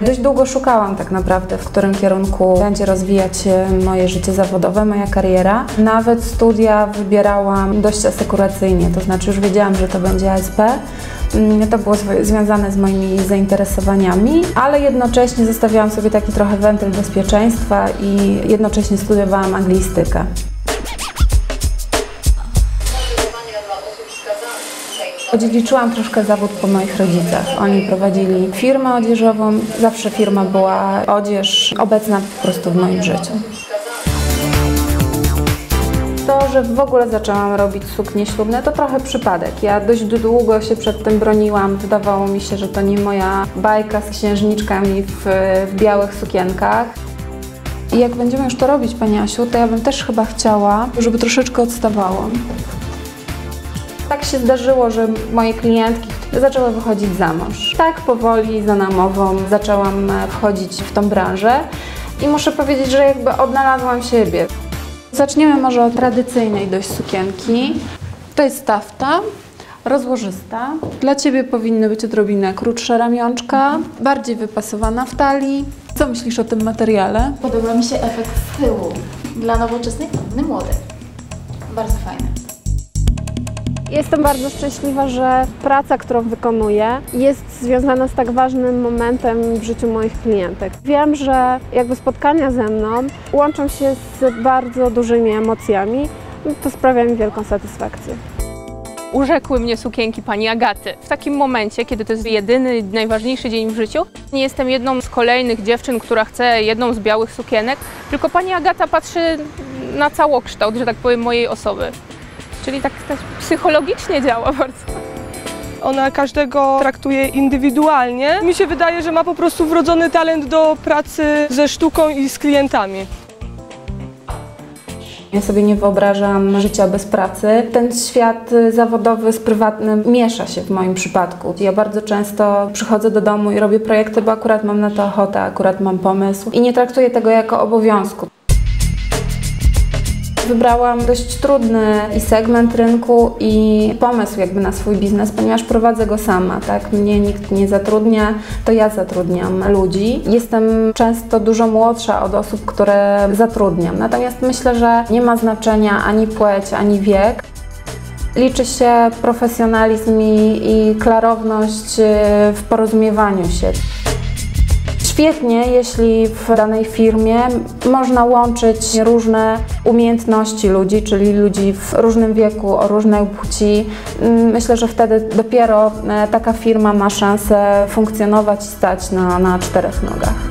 Dość długo szukałam tak naprawdę, w którym kierunku będzie rozwijać się moje życie zawodowe, moja kariera. Nawet studia wybierałam dość asekuracyjnie, to znaczy już wiedziałam, że to będzie ASP. Mm, To było związane z moimi zainteresowaniami, ale jednocześnie zostawiałam sobie taki trochę wentyl bezpieczeństwa i jednocześnie studiowałam anglistykę. Odziedziczyłam troszkę zawód po moich rodzicach. Oni prowadzili firmę odzieżową, zawsze firma była odzież obecna po prostu w moim życiu. To, że w ogóle zaczęłam robić suknie ślubne, to trochę przypadek. Ja dość długo się przed tym broniłam. Wydawało mi się, że to nie moja bajka z księżniczkami w, białych sukienkach. I jak będziemy już to robić, Pani Asiu, to ja bym też chyba chciała, żeby troszeczkę odstawało. Tak się zdarzyło, że moje klientki zaczęły wychodzić za mąż. Tak powoli, za namową zaczęłam e, wchodzić w tą branżę i muszę powiedzieć, że jakby odnalazłam siebie. Zaczniemy może od tradycyjnej dość sukienki. To jest tafta, rozłożysta. Dla Ciebie powinny być odrobinę krótsze ramionczka, bardziej wypasowana w talii. Co myślisz o tym materiale? Podoba mi się efekt z tyłu. Dla nowoczesnej panny młodej. Bardzo fajne. Jestem bardzo szczęśliwa, że praca, którą wykonuję, jest związana z tak ważnym momentem w życiu moich klientek. Wiem, że jakby spotkania ze mną łączą się z bardzo dużymi emocjami. To sprawia mi wielką satysfakcję. urzekły mnie sukienki pani Agaty. W takim momencie, kiedy to jest jedyny, najważniejszy dzień w życiu, nie jestem jedną z kolejnych dziewczyn, która chce jedną z białych sukienek, tylko pani Agata patrzy na całokształt, że tak powiem, mojej osoby. Czyli tak też psychologicznie działa bardzo. Ona każdego traktuje indywidualnie. Mi się wydaje, że ma po prostu wrodzony talent do pracy ze sztuką i z klientami. Ja sobie nie wyobrażam życia bez pracy. Ten świat zawodowy z prywatnym miesza się w moim przypadku. Ja bardzo często przychodzę do domu i robię projekty, bo akurat mam na to ochotę, akurat mam pomysł i nie traktuję tego jako obowiązku. Wybrałam dość trudny i segment rynku i pomysł jakby na swój biznes, ponieważ prowadzę go sama, tak? Mnie nikt nie zatrudnia, to ja zatrudniam ludzi. Jestem często dużo młodsza od osób, które zatrudniam. Natomiast myślę, że nie ma znaczenia ani płeć, ani wiek. Liczy się profesjonalizm i, i klarowność y, w porozumiewaniu się. Świetnie, jeśli w danej firmie można łączyć różne umiejętności ludzi, czyli ludzi w różnym wieku, o różnej płci. Mm, Myślę, że wtedy dopiero e, taka firma ma szansę funkcjonować i stać na, na czterech nogach.